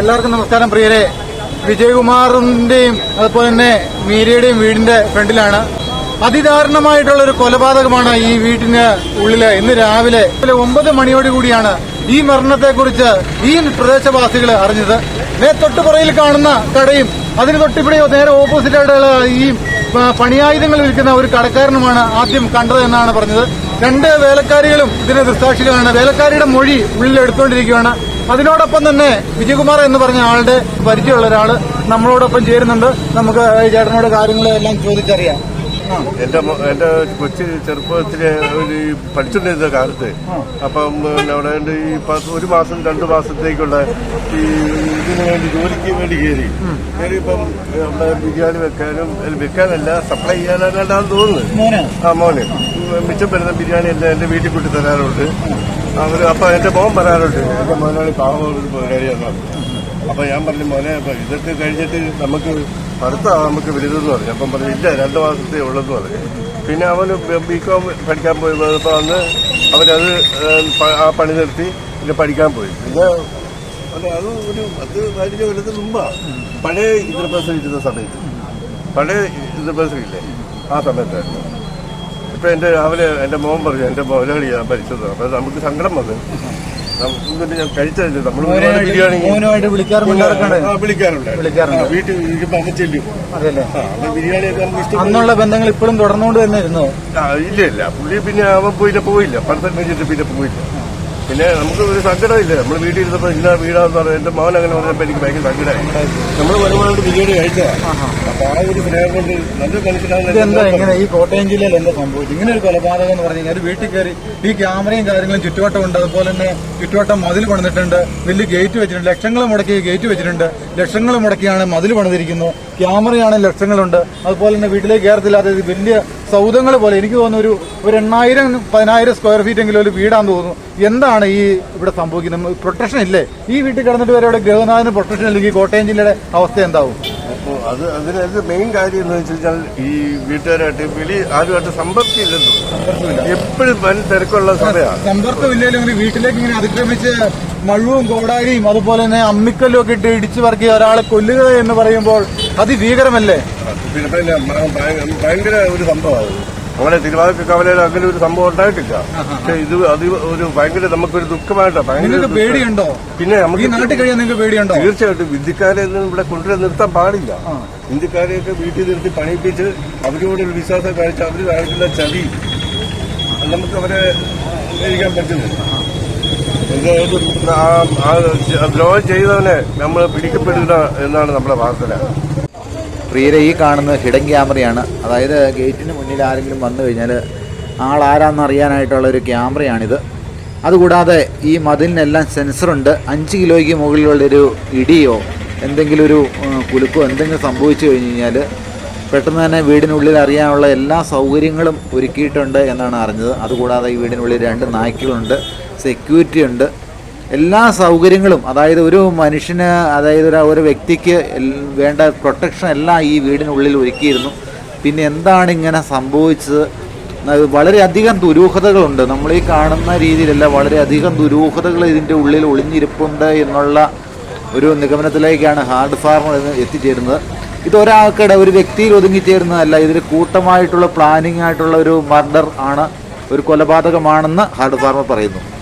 എല്ലാവർക്കും നമസ്കാരം. പ്രിയരെ വിജയകുമാറിന്റെയും അതുപോലെ തന്നെ മീരയുടെയും വീടിന്റെ ഫ്രണ്ടിലാണ്. അതിദാരുണമായിട്ടുള്ള ഒരു കൊലപാതകമാണ് ഈ വീട്ടിന് ഉള്ളിൽ ഇന്ന് രാവിലെ ഒമ്പത് മണിയോട് കൂടിയാണ് ഈ മരണത്തെക്കുറിച്ച് ഈ പ്രദേശവാസികൾ അറിഞ്ഞത്. നേ തൊട്ടുപുറയിൽ കാണുന്ന കടയും അതിന് തൊട്ടിപ്പടി നേരെ ഓപ്പോസിറ്റ് ആയിട്ടുള്ള ഈ പണിയായുധങ്ങൾ വിൽക്കുന്ന ഒരു കടക്കാരനുമാണ് ആദ്യം കണ്ടത് എന്നാണ് പറഞ്ഞത്. രണ്ട് വേലക്കാരികളും ഇതിന് ദൃസാക്ഷികളാണ് വേലക്കാരിയുടെ മൊഴി ഉള്ളിൽ എടുത്തുകൊണ്ടിരിക്കുകയാണ് അതിനോടൊപ്പം തന്നെ വിജയകുമാർ എന്ന് പറഞ്ഞ ആളുടെ പരിചയമുള്ള ഒരാൾ നമ്മളോടൊപ്പം ചേരുന്നുണ്ട്. നമുക്ക് ചേട്ടനോട് കാര്യങ്ങളെല്ലാം ചോദിച്ചറിയാം. എന്റെ എന്റെ കൊച്ചു ചെറുപ്പത്തിൽ ഒരു പഠിച്ചുകൊണ്ടിരുന്ന കാലത്ത് അപ്പം അവിടെ ഈ ഒരു മാസം രണ്ട് മാസത്തേക്കുള്ള ഈ ഇതിനു വേണ്ടി ജോലിക്ക് വേണ്ടി കയറി. കയറിയപ്പം അവിടെ ബിരിയാണി വെക്കാനും വെക്കാനല്ല സപ്ലൈ ചെയ്യാനല്ലാണ്ടാന്ന് തോന്നുന്നു. ആ മോനെ. മിച്ചം വരുന്ന ബിരിയാണി എല്ലാം എന്റെ വീട്ടിൽ കൂട്ടി തരാറുണ്ട് അവർ അപ്പൊ എന്റെ മോൻ പറയാറുണ്ട് എന്റെ മോനാണ് പാവം ഒരു കാര്യമാണ് അപ്പൊ ഞാൻ പറഞ്ഞു മോനെ ഇതൊക്കെ കഴിഞ്ഞിട്ട് നമുക്ക് അടുത്ത നമുക്ക് വലുതെന്ന് പറഞ്ഞു. അപ്പം പറഞ്ഞു ഇല്ല രണ്ടു മാസത്തെ ഉള്ളെന്ന് പറഞ്ഞു. പിന്നെ അവന് ബി പഠിക്കാൻ പോയി അന്ന് അവരത് ആ പണി നിർത്തി പിന്നെ പഠിക്കാൻ പോയി. പിന്നെ അല്ല അത് ഒരു പത്ത് പതിനഞ്ച് കൊല്ലത്തിന് മുമ്പാ. പഴയ ഇന്ദ്രപ്രസം ഇരുന്ന സമയത്ത്. പഴയ ഇന്ദ്രപ്രസം ഇല്ലേ? ആ സമയത്തായിരുന്നു. ഇപ്പൊ എന്റെ രാവിലെ എന്റെ മോൻ പറഞ്ഞു എന്റെ മോനാളി ഞാൻ ഭരിച്ചത് അപ്പൊ നമുക്ക് സങ്കടം വന്നു. നമുക്ക് ഞാൻ കഴിച്ചതല്ലേ നമ്മൾ ബിരിയാണി വിളിക്കാറുണ്ട്. വീട്ടിൽ ഇരിക്കുമ്പോ അമ്മ ചെല്ലും. അതെല്ലേ ആ അപ്പൊ ബിരിയാണിയൊക്കെ നമുക്ക് ഇഷ്ടം അന്നുള്ള ബന്ധങ്ങൾ ഇപ്പോഴും തുടർന്നുകൊണ്ട് തന്നെ ഇരുന്നു ഇല്ല ഇല്ല. പുള്ളി പിന്നെ അവൻ പോയില്ല പോയില്ല. കഴിഞ്ഞിട്ട് പിന്നെ പോയില്ല. പിന്നെ നമുക്ക് ഒരു സങ്കടമില്ല. നമ്മൾ വീട്ടിൽ ഇരുന്നപ്പോ ഇന്ന വീടാന്ന് പറഞ്ഞാൽ എന്റെ മോൻ അങ്ങനെ പറഞ്ഞപ്പോ എനിക്ക് ഭയങ്കര സങ്കടമായി. നമ്മൾ ഒരുപാട് ബിരിയാണി കഴിച്ചതാ. അപ്പൊ ആ ഒരു സ്നേഹം കൊണ്ട് നല്ല എങ്ങനെ ഈ കോട്ടയം ജില്ലയിൽ എന്താ സംഭവിച്ചു ഇങ്ങനെ ഒരു കൊലപാതകം എന്ന് പറഞ്ഞു കഴിഞ്ഞാൽ വീട്ടിൽ കയറി ഈ ക്യാമറയും കാര്യങ്ങളും ചുറ്റുവട്ടം ഉണ്ട്. അതുപോലെ തന്നെ ചുറ്റുവട്ടം മതിൽ പണിതിട്ടുണ്ട്. വലിയ ഗേറ്റ് വെച്ചിട്ടുണ്ട്. ലക്ഷങ്ങൾ മുടക്കി ഗേറ്റ് വെച്ചിട്ടുണ്ട്. ലക്ഷങ്ങൾ മുടക്കിയാണ് മതിൽ പണിതിരിക്കുന്നു. ക്യാമറയാണ് ലക്ഷങ്ങളുണ്ട്. അതുപോലെ തന്നെ വീട്ടിലേക്ക് കയറത്തില്ലാത്ത വലിയ സൗധങ്ങൾ പോലെ എനിക്ക് തോന്നുന്നു ഒരു ഒരു എണ്ണായിരം പതിനായിരം സ്ക്വയർ ഫീറ്റ് എങ്കിലും ഒരു വീടാന്ന് തോന്നുന്നു. എന്താണ് ഈ ഇവിടെ സംഭവിക്കുന്നത്? പ്രൊട്ടക്ഷൻ ഇല്ലേ? ഈ വീട്ടിൽ കിടന്നിട്ട് വരെ ഇവിടെ ഗൃഹനാഥന് പ്രൊട്ടക്ഷൻ ഇല്ലെങ്കിൽ കോട്ടയം ജില്ലയുടെ അവസ്ഥ എന്താവും? അപ്പോൾ അത് അതിനകത്ത് മെയിൻ കാര്യം എന്ന് വെച്ച് കഴിഞ്ഞാൽ ഈ വീട്ടുകാരായിട്ട് വെളി ആരുമായിട്ട് സമ്പർക്കം ഇല്ലെന്ന് തോന്നുന്നു എപ്പോഴും വൻ തിരക്കുള്ള സമയമാണ്. സമ്പർക്കമില്ലെങ്കിലും വീട്ടിലേക്ക് ഇങ്ങനെ അതിക്രമിച്ച് മഴുവും കോടാരിയും അതുപോലെ തന്നെ അമ്മിക്കല്ലും ഒക്കെ ഇട്ട് ഇടിച്ചു പറക്കി ഒരാളെ കൊല്ലുക എന്ന് പറയുമ്പോൾ അതിഭീകരമല്ലേ? ഭയങ്കര ഒരു സംഭവമാണ് അങ്ങനെ തിരുവാതിര കവലയിൽ അങ്ങനെ ഒരു സംഭവം ഉണ്ടായിട്ടില്ല. പക്ഷെ ഇത് അത് ഒരു ഭയങ്കര നമുക്കൊരു ദുഃഖമായിട്ടാണ് ഭയങ്കര. പേടിയുണ്ടോ? പിന്നെ നമുക്ക് നാട്ടിൽ കഴിയാൻ നിങ്ങൾക്ക് പേടിയുണ്ടോ? തീർച്ചയായിട്ടും ഒന്നും ഇവിടെ കൊണ്ടുവരാൻ നിർത്താൻ പാടില്ല. ഇന്ത്യക്കാരെയൊക്കെ വീട്ടിൽ നിർത്തി പണിയിപ്പിച്ച് അവരോട് ഒരു വിശ്വാസം കാണിച്ച് അവർ കാണിക്കുന്ന ചതി നമുക്ക് അവരെ ഉപയോഗിക്കാൻ പറ്റുന്നില്ല. ദ്രോഹം ചെയ്തവനെ നമ്മൾ പിടിക്കപ്പെടുക എന്നാണ് നമ്മുടെ പ്രാർത്ഥന പ്രിയരെ ഈ കാണുന്നത് ഹിഡൻ ക്യാമറയാണ്. അതായത് ഗേറ്റിന് മുന്നിൽ ആരെങ്കിലും വന്നു കഴിഞ്ഞാൽ ആളാരാന്ന് അറിയാനായിട്ടുള്ള ഒരു ക്യാമറയാണിത്. അതുകൂടാതെ ഈ മതിലിനെല്ലാം സെൻസറുണ്ട് അഞ്ച് കിലോയ്ക്ക് മുകളിലുള്ളൊരു ഇടിയോ എന്തെങ്കിലും ഒരു കുലുക്കോ എന്തെങ്കിലും സംഭവിച്ചു കഴിഞ്ഞ് കഴിഞ്ഞാൽ പെട്ടെന്ന് തന്നെ വീടിനുള്ളിൽ അറിയാനുള്ള എല്ലാ സൗകര്യങ്ങളും ഒരുക്കിയിട്ടുണ്ട് എന്നാണ് അറിഞ്ഞത്. അതുകൂടാതെ ഈ വീടിനുള്ളിൽ രണ്ട് നായ്ക്കളുണ്ട് സെക്യൂരിറ്റി ഉണ്ട്. എല്ലാ സൗകര്യങ്ങളും അതായത് ഒരു മനുഷ്യന് അതായത് ഒരു ഒരു വ്യക്തിക്ക് വേണ്ട പ്രൊട്ടക്ഷൻ എല്ലാം ഈ വീടിനുള്ളിൽ ഒരുക്കിയിരുന്നു. പിന്നെ എന്താണ് ഇങ്ങനെ സംഭവിച്ചത്? വളരെയധികം ദുരൂഹതകളുണ്ട്. നമ്മൾ ഈ കാണുന്ന രീതിയിലല്ല വളരെയധികം ദുരൂഹതകൾ ഇതിന്റെ ഉള്ളിൽ ഒളിഞ്ഞിരിപ്പുണ്ട് എന്നുള്ള ഒരു നിഗമനത്തിലേക്കാണ് ഹാർഡ് ഫാർമർ എത്തിച്ചേരുന്നത്. ഇത് ഒരാൾക്കിടെ ഒരു വ്യക്തിയിൽ ഒതുങ്ങിച്ചേരുന്നതല്ല. ഇതിൽ കൂട്ടമായിട്ടുള്ള പ്ലാനിങ് ആയിട്ടുള്ള ഒരു മർഡർ ആണ് ഒരു കൊലപാതകമാണെന്ന് ഹാർഡ് ഫാർമർ പറയുന്നു.